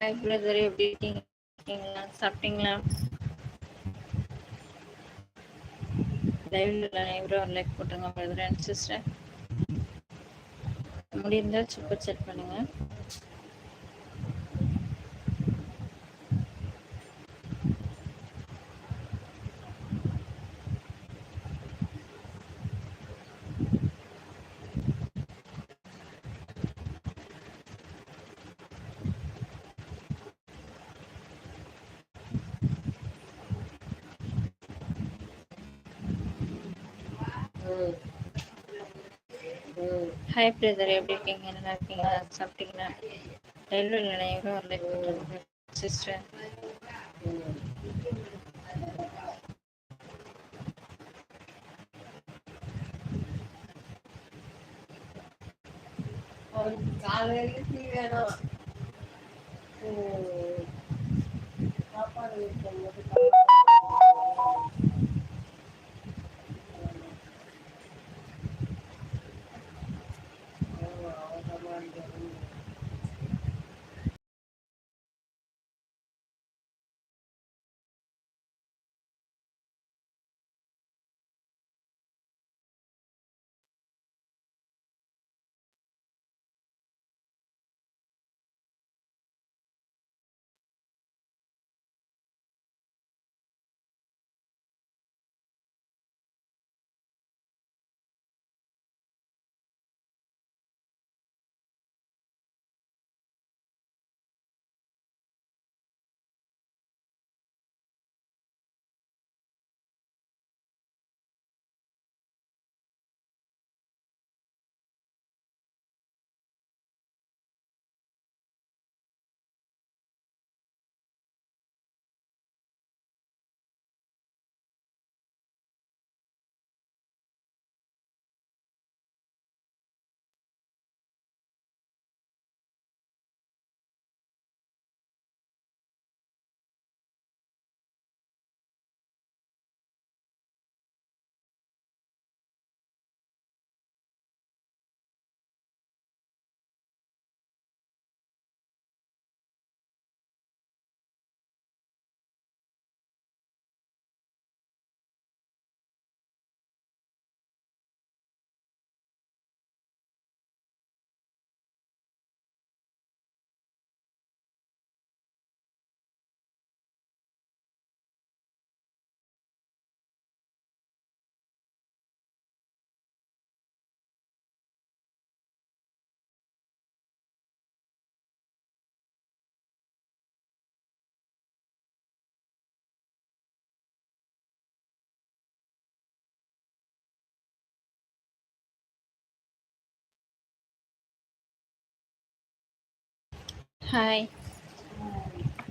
Hi brother எப்படி இருக்கீங்களா? சாப்பிட்டீங்களா? லைவ்ல அனைவரும் ஒரு லைக் போட்டுருங்க பிரதர் அண்ட் சிஸ்டர் முடிந்தால் சூப்பர் செட் பண்ணுங்கள் ஹாய் பிரதர் எப்படி இருக்கீங்க? நல்லா இருக்கீங்களா? சாப்பிட்டீங்களா? ரயில்வே நிலையம் ஒரு சிஸ்டர் காலையில வேணும். சாப்பாடு ஹாய்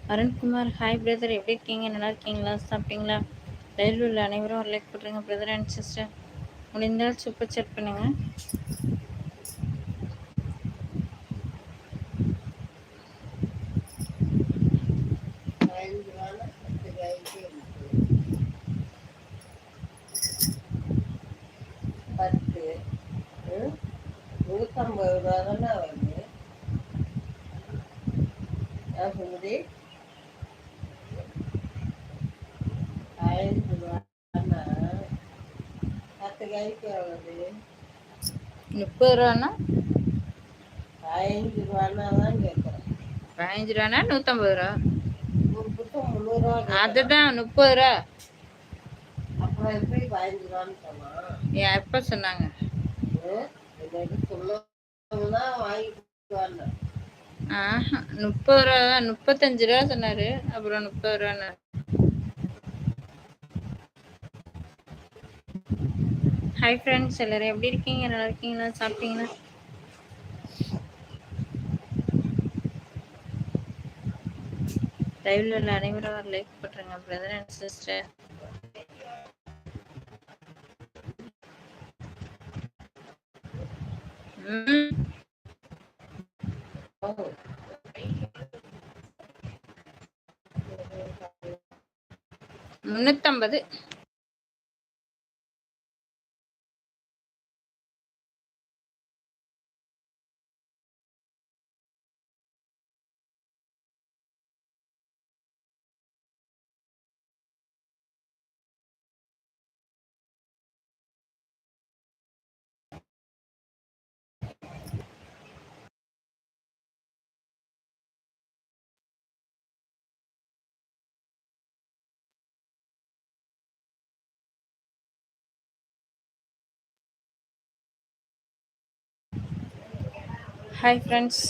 அருண்குமார் ஹாய் பிரதர் எப்படி இருக்கீங்க? நல்லா இருக்கீங்களா? சாப்பிட்டீங்களா? லைவ்ல உள்ள அனைவரும் ஒரு லைக் போட்டுருங்க பிரதர் அண்ட் சிஸ்டர் முடிந்தால் சூப்பர் செட் பண்ணுங்கள் பதினஞ்சு ரூபான்னா பத்து காய்க்கு இருக்கு. பத்து ம், நூற்றம்பது ரூபா தானே வருது வருது முப்பது ரூபான்னா? பதினஞ்சு ரூபான்னா தான் கேட்குறேன். பதினஞ்சு ரூபானா நூற்றம்பது ரூபா. ஒரு புத்தம் முந்நூறுரூவா கேட்குறேன். அதுதான் முப்பது ரூபா. அப்புறம் எப்படி பதினஞ்சு ரூபான்னு சொன்னான்? ஏன் எப்போ சொன்னாங்க? எனக்கு சொன்னா வாங்கிட்டு வந்தேன் ஆஹா முப்பது ரூபா தான் முப்பத்தஞ்சு ரூபா சொன்னாரு. அப்புறம் முப்பது ரூபான்னு ஹாய் ஃப்ரெண்ட்ஸ் எல்லாரும் எப்படி இருக்கீங்க? நல்லா இருக்கீங்களா? சாப்பிட்டீங்களா? லைவ்ல உள்ள அனைவரும் ஒரு லைக் போட்டுருங்க பிரதர் அண்ட் சிஸ்டர் முன்னூத்தம்பது. ஹாய் ஃப்ரெண்ட்ஸ்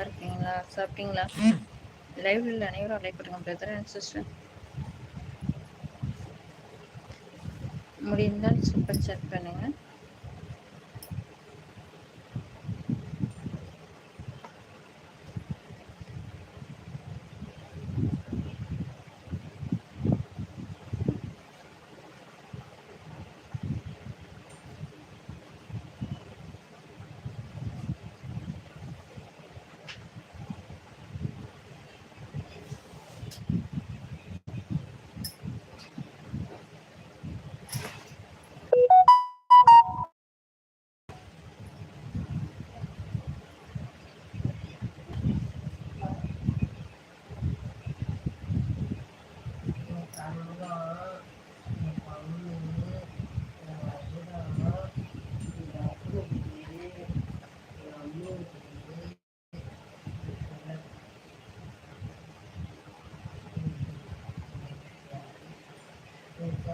இருக்கீங்களா? சாப்பிட்டீங்களா? லைவ்ல அனைவரும் லைக் பண்ணுங்க பிரதர் அண்ட் சிஸ்டர் முடிந்தால் சூப்பர் சேட் பண்ணுங்க.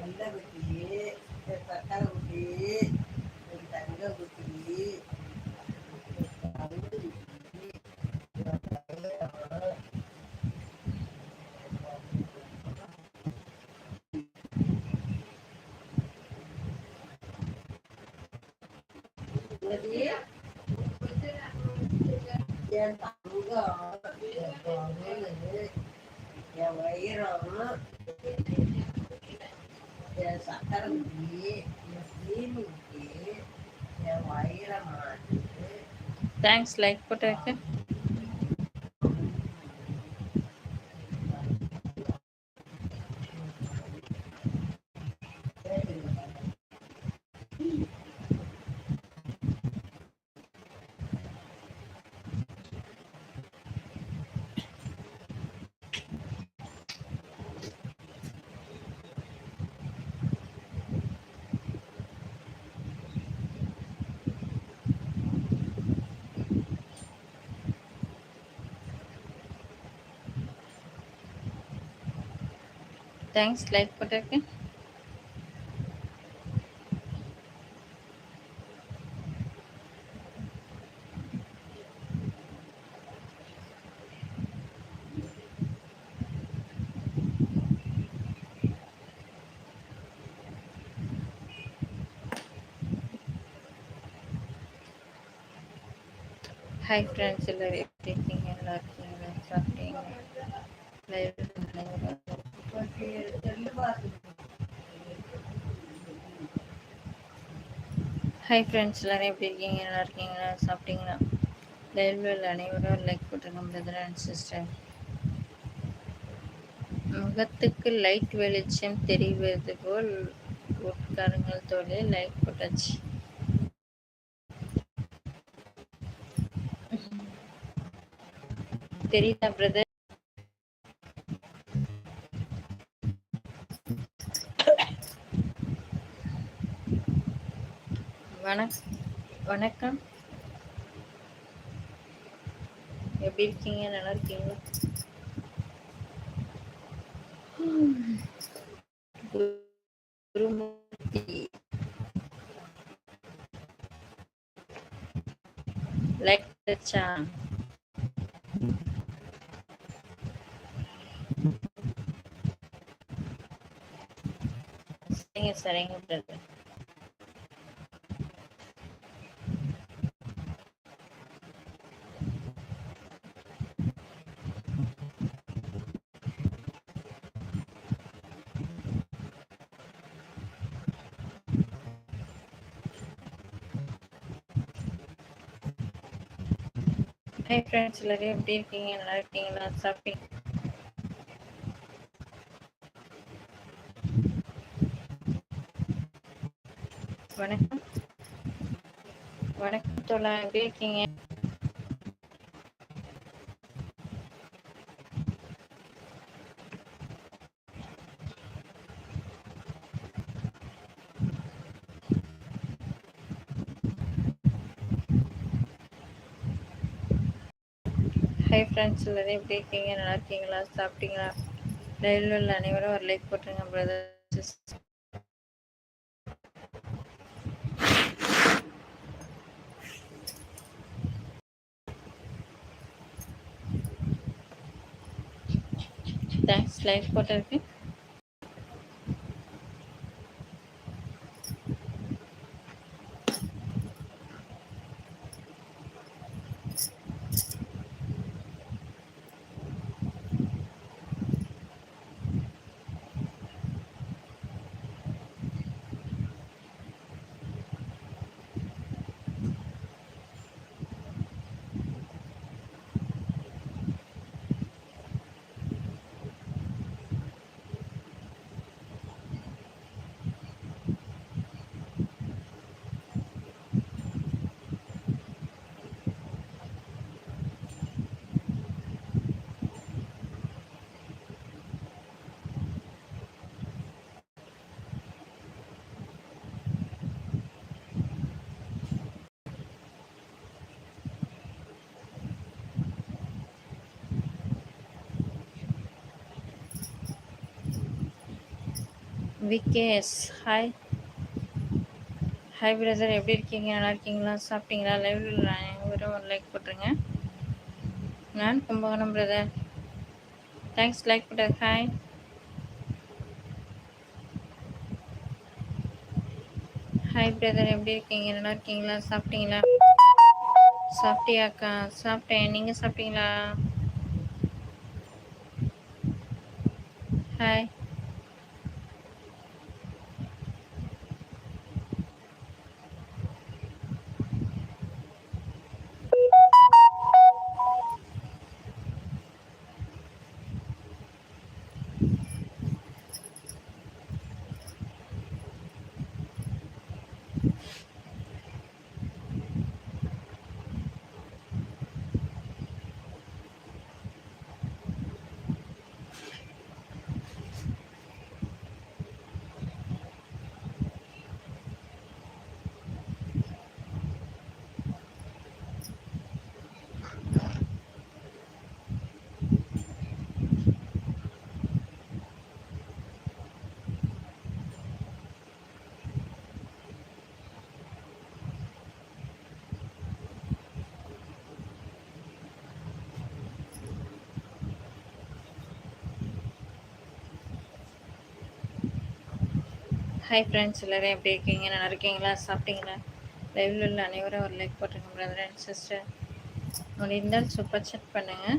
செல்ல குட்டி சக்கரை குட்டி தங்க குட்டி என் தேங்க்ஸ் லைக் போட்டதுக்கு தேங்க்ஸ் லைக் போட்டதுக்கு ஹாய் ஃப்ரெண்ட்ஸ் எல்லாரும் எப்படி இருக்கீங்க நல்லா இருக்கீங்களா சாப்பிட்டீங்க லைவ் ஹாய் ஃப்ரெண்ட்ஸ் எல்லாரும் எப்படி இருக்கீங்க? நல்லா இருக்கீங்களா? சாப்பிட்டீங்களா? லைவ்ல அனைவரும் லைக் போட்டுருங்க பிரதர் அண்ட் சிஸ்டர் முகத்துக்கு லைட் வெளிச்சம் தெரிவது போல் உட்காருங்கள் தோழி லைக் போட்டாச்சு. தெரியுதா பிரதர் வணக்கம். எப்படி இருக்கீங்க? நல்லா இருக்கீங்க குருமூர்த்தி லைக் வச்சா சரிங்க சரிங்க பிரதர் ஹாய் ஃப்ரெண்ட்ஸ் எல்லாரும் எப்படி இருக்கீங்க? நல்லா இருக்கீங்களா? சாப்பிட்டீங்க வணக்கம். வணக்கம் தோலா எப்படி இருக்கீங்க? ஃப்ரெண்ட்ஸ் எல்லாரும் எப்படி இருக்கீங்க? நல்லா இருக்கீங்களா? சாப்பிட்டீங்களா? லைவ்ல உள்ள அனைவரும் ஒரு லைக் போட்டுருங்க பிரதர்ஸ் தேங்க்ஸ் லைக் போட்டதுக்கு விகேஎஸ். ஹாய் ஹாய் பிரதர் எப்படி இருக்கீங்க? நல்லா இருக்கீங்களா? சாப்பிட்டீங்களா? லைவ்ல அனைவரும் ஒரு லைக் போட்டுருங்க. நான் கும்பகோணம் பிரதர் தேங்க்ஸ் லைக் போட்டது. ஹாய் ஹாய் பிரதர் எப்படி இருக்கீங்க? நல்லா இருக்கீங்களா? சாப்பிட்டீங்களா? சாப்பிட்டியாக்கா சாப்பிட்டேன். நீங்கள் சாப்பிட்டீங்களா? ஹாய் ஹாய் ஃப்ரெண்ட்ஸ் எல்லோரும் எப்படி இருக்கீங்க? நல்லா இருக்கீங்களா? சாப்பிட்டீங்களா? லைவ்ல உள்ள அனைவரும் ஒரு லைக் போட்டுருங்க பிரதர் அண்ட் சிஸ்டர் முடிந்தால் சூப்பர் செட் பண்ணுங்கள்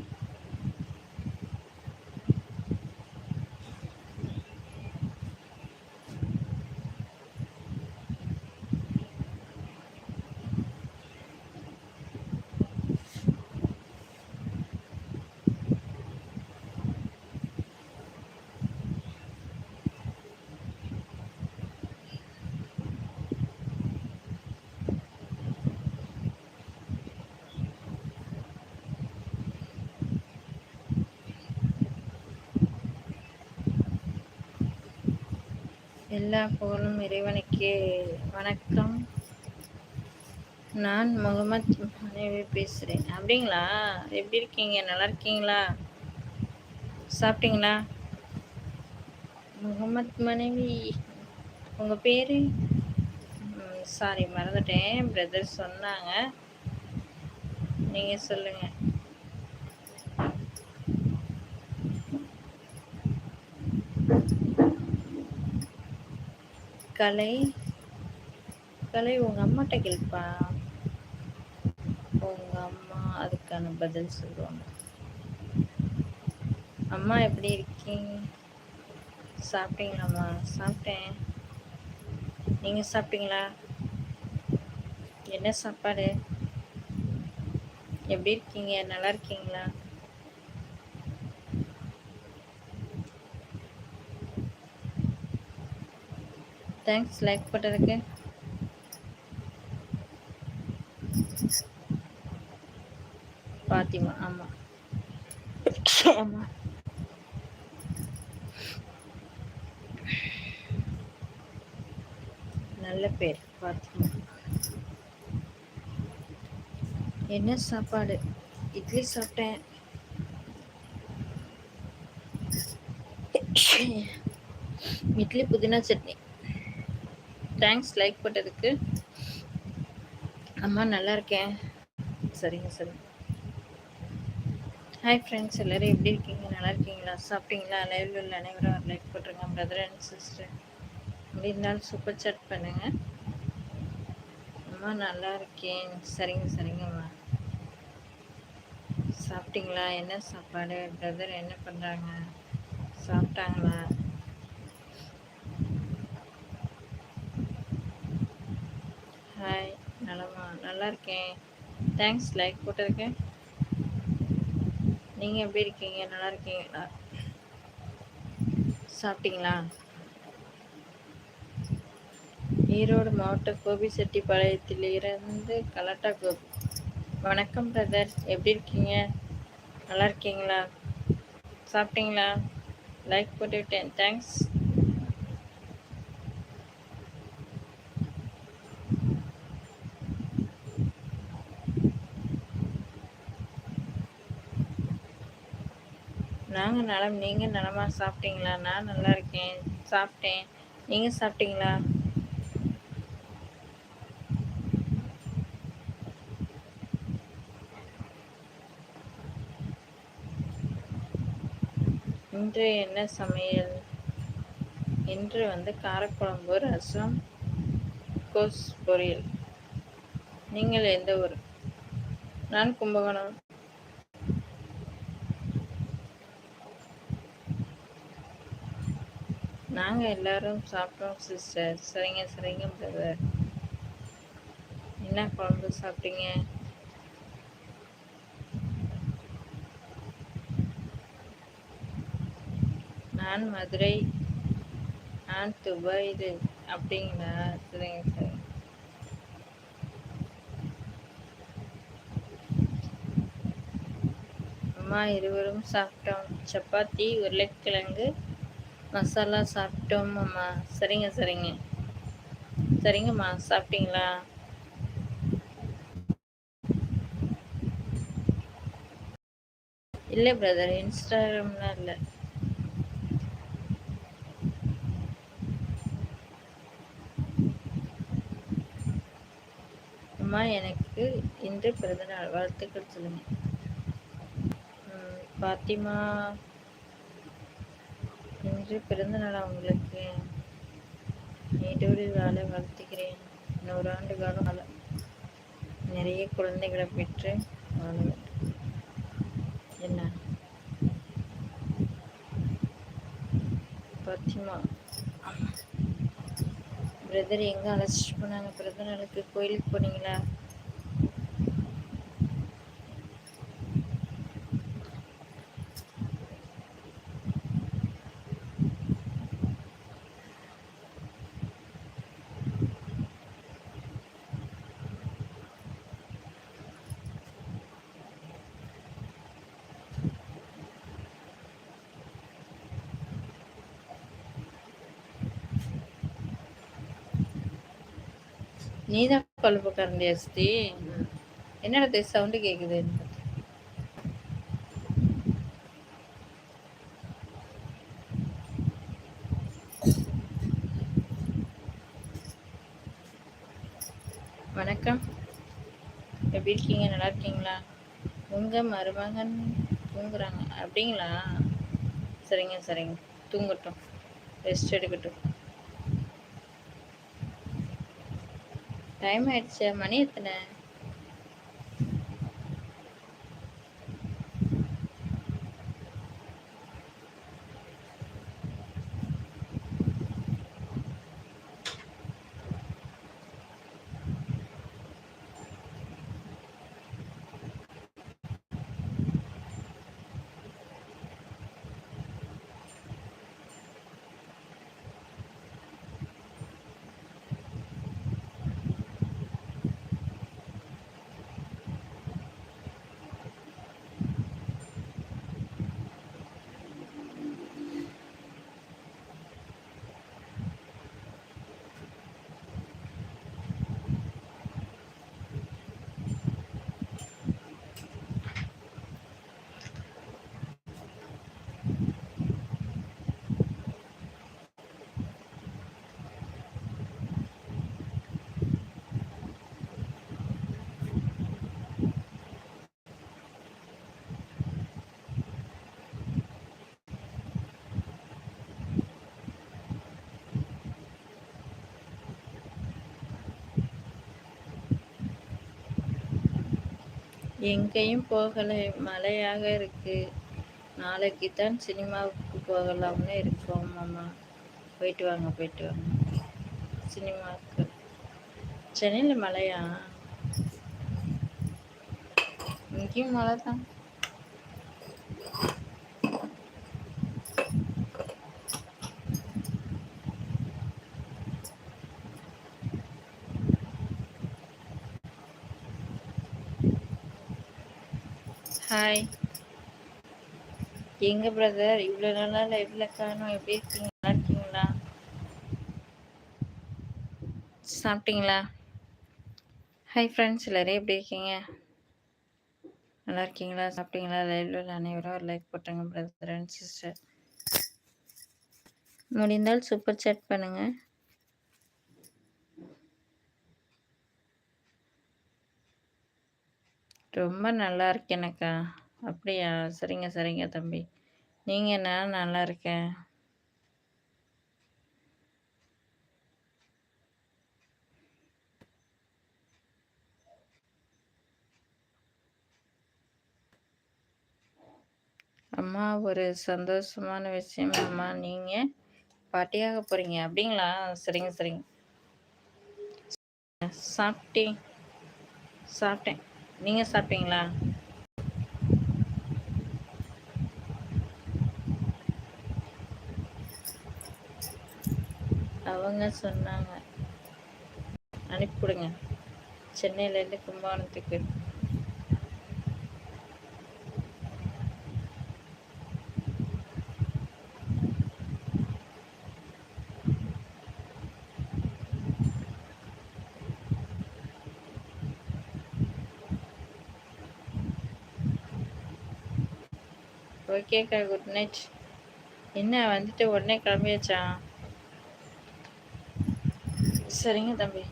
எல்லா புகழும் இறைவனுக்கே வணக்கம். நான் முகமத் மனைவி பேசுகிறேன் அப்படிங்களா? எப்படி இருக்கீங்க? நல்லா இருக்கீங்களா? சாப்பிட்டீங்களா? முகமத் மனைவி உங்கள் பேர்? சாரி மறந்துட்டேன். பிரதர் சொன்னாங்க. நீங்கள் சொல்லுங்கள் கலை கலை உங்கள் அம்மாட்ட கேள்ப்பா. உங்கள் அம்மா அதுக்கான பதில் சொல்லுவாங்க. அம்மா எப்படி இருக்கீங்க? சாப்பிட்டீங்களாம்மா? சாப்பிட்டேன். நீங்கள் சாப்பிட்டீங்களா? என்ன சாப்பாடு? எப்படி இருக்கீங்க? நல்லா இருக்கீங்களா? தேங்க்ஸ் லைக் போட்டதுக்கு பாத்திமா ஆமா ஆமா நல்ல பேர் பாத்திமா என்ன சாப்பாடு இட்லி சாப்பிட்டேன் இட்லி புதினா சட்னி தேங்க்ஸ் லைக் போட்டதுக்கு. அம்மா நல்லா இருக்கேன். சரிங்க சரிங்க ஹாய் ஃப்ரெண்ட்ஸ் எல்லோரும் எப்படி இருக்கீங்க? நல்லா இருக்கீங்களா? சாப்பிட்டீங்களா? லைவ்ல உள்ள அனைவரும் ஒரு லைக் போட்டுருங்க பிரதர் அண்ட் சிஸ்டர் அப்படி இருந்தாலும் சூப்பர் சாட் பண்ணுங்க. அம்மா நல்லா இருக்கேன். சரிங்க சரிங்கம்மா சாப்பிட்டீங்களா? என்ன சாப்பாடு? பிரதர் என்ன பண்ணுறாங்க சாப்பிட்டாங்களா? ஹாய் நலமா நல்லா இருக்கேன். தேங்க்ஸ் லைக் போட்டிருக்கேன். நீங்கள் எப்படி இருக்கீங்க? நல்லா இருக்கீங்களா சாப்பிட்டீங்களா? ஈரோடு மாவட்ட கோபிச்செட்டிப்பாளையத்தில் இருந்து கலட்டா கோபி வணக்கம் பிரதர் எப்படி இருக்கீங்க? நல்லா இருக்கீங்களா? சாப்பிட்டீங்களா? லைக் போட்டுவிட்டேன். தேங்க்ஸ் நாங்கள் நலம். நீங்கள் நலமாக சாப்பிட்டீங்களா? நான் நல்லா இருக்கேன். சாப்பிட்டேன். நீங்கள் சாப்பிட்டீங்களா? இன்று என்ன சமையல்? இன்று வந்து காரக்குழம்பு ரசம் கோஸ் பொரியல். நீங்கள் எந்த ஊர்? நான் கும்பகோணம். நாங்கள் எல்லாரும் சாப்பிட்டோம் சிஸ்டர் சரிங்க சரிங்க பிரதர் என்ன குழம்பு சாப்பிட்டீங்க? நான் மதுரை நான் துபாய் அப்படிங்களா? சரிங்க சரிங்க. அம்மா இருவரும் சாப்பிட்டோம். சப்பாத்தி உருளைக்கிழங்கு மசாலா சாப்பிட்டோம் அம்மா சரிங்க சரிங்க. சரிங்கம்மா சாப்பிட்டீங்களா? இல்லை பிரதர் இன்ஸ்டாகிராம்லாம் இல்லை. அம்மா எனக்கு இன்று பிறந்தநாள். வாழ்த்துக்கள் சொல்லுங்க. பாத்திமா இன்று பிறந்த நாள் உங்களுக்கு நீடோடி வாழ வாழ்த்துகிறேன். நூறாண்டு காலம் வாழ நிறைய குழந்தைகளை பெற்று வாழ வேண்டும் என்ன? பத்திமா பிரதர் எங்கே அழைச்சிட்டு போனாங்க? பிறந்த நாளுக்கு கோயிலுக்கு போனீங்களா? நீதான் கொழுப்பு கரண்டி சுத்தி என்னடா சவுண்டு கேக்குது? வணக்கம். எப்படி இருக்கீங்க? நல்லா இருக்கீங்களா? உங்க மருமகன் தூங்குறாங்க. அப்படிங்களா? சரிங்க சரிங்க. தூங்கட்டும். ரெஸ்ட் எடுக்கட்டும். டைம் ஆயிடுச்சு மணி எத்தனை? எங்கேயும் போகலை. மழையாக இருக்கு. நாளைக்கு தான் சினிமாவுக்கு போகலாம்னு இருக்கோம் மாமா. போயிட்டு வாங்க போயிட்டு வாங்க. சினிமாவுக்கு. சென்னையில் மழையா? இங்கேயும் மழை தான் ஹாய் எங்க பிரதர் இவ்வளோ நாளாக லைவ்ல காணும். எப்படி இருக்கீங்க? நல்லா இருக்கீங்களா? சாப்பிட்டீங்களா? ஹாய் ஃப்ரெண்ட்ஸ் எல்லாரும் எப்படி இருக்கீங்க? நல்லா இருக்கீங்களா? சாப்பிட்டீங்களா? லைவ்ல அனைவரும் ஒரு லைக் போட்டுருங்க பிரதர் அண்ட் சிஸ்டர் முடிந்தால் சூப்பர் சேட் பண்ணுங்க. ரொம்ப நல்லா இருக்கேனக்கா அப்படியா? சரிங்க சரிங்க தம்பி. நீங்கள் என்ன? நல்லா இருக்கேன். அம்மா ஒரு சந்தோஷமான விஷயம். அம்மா நீங்கள் பாட்டியாக போகிறீங்க அப்படிங்களா? சரிங்க சரிங்க. சாப்பிட்டேன். சாப்பிட்டேன். நீங்கள் சாப்பிட்டீங்களா? அவங்க சொன்னாங்க. அனுப்பிவிடுங்க சென்னையிலேருந்து கும்பகோணத்துக்கு. ஓகேக்கா குட் நைட் என்ன வந்துட்டு உடனே கிளம்பியாச்சா? சரிங்க தம்பி.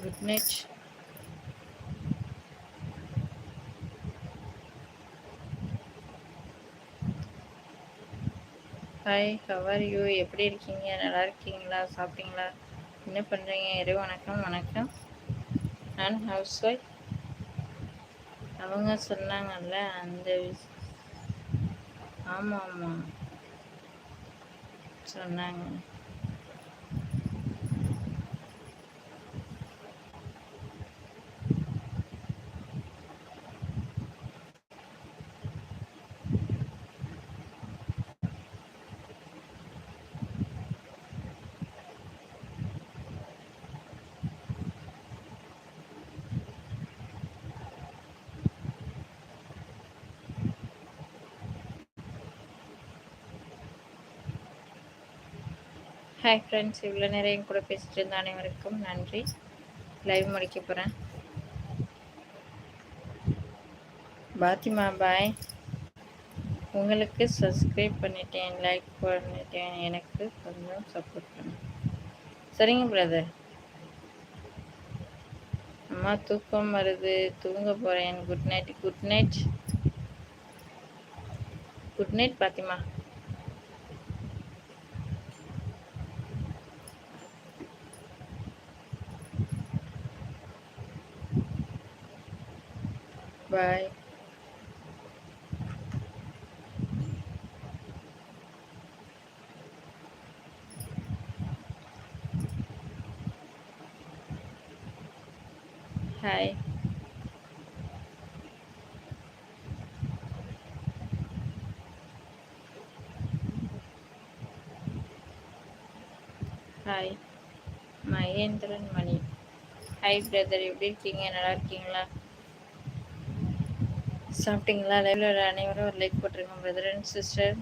Good night hi how are you எப்படி இருக்கீங்க? நல்லா இருக்கீங்களா? சாப்பிட்டீங்களா? என்ன பண்ணுறீங்க இரவு வணக்கம் வணக்கம். நான் ஹவுஸ் ஒய்ஃப் அவங்க சொன்னாங்கல்ல அந்த ஆமாம் ஆமாம் சொன்னாங்க. ஹாய் ஃப்ரெண்ட்ஸ் இவ்வளோ நேரம் கூட பேசிகிட்டு இருந்த அனைவருக்கும் நன்றி. லைவ் முடிக்க போகிறேன் பாத்திமா பாய் உங்களுக்கு சப்ஸ்கிரைப் பண்ணிட்டேன் லைக் பண்ணிட்டேன் எனக்கு கொஞ்சம் சப்போர்ட் பண்ணு சரிங்க பிரதர் அம்மா தூக்கம் வருது. தூங்க போகிறேன் good night good night good night Fathima. Bye. Hi. Hi Mahendran Mani hi brother எப்படி இருக்கீங்க நல்லா இருக்கீங்களா சாப்பிட்டீங்களா? லைவ்ல அனைவரும் ஒரு லைக் போட்டுருங்க brother and sister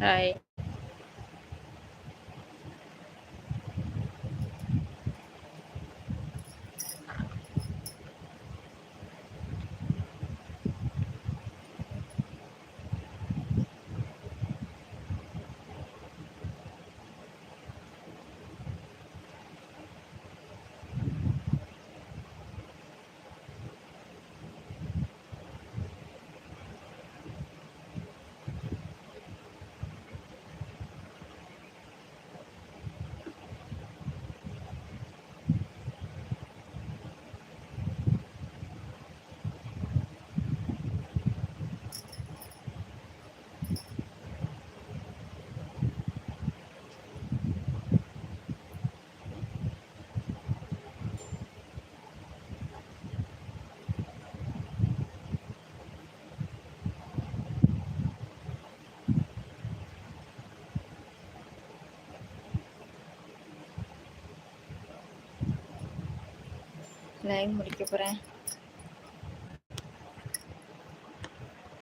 hi live முடிக்க போகிறேன்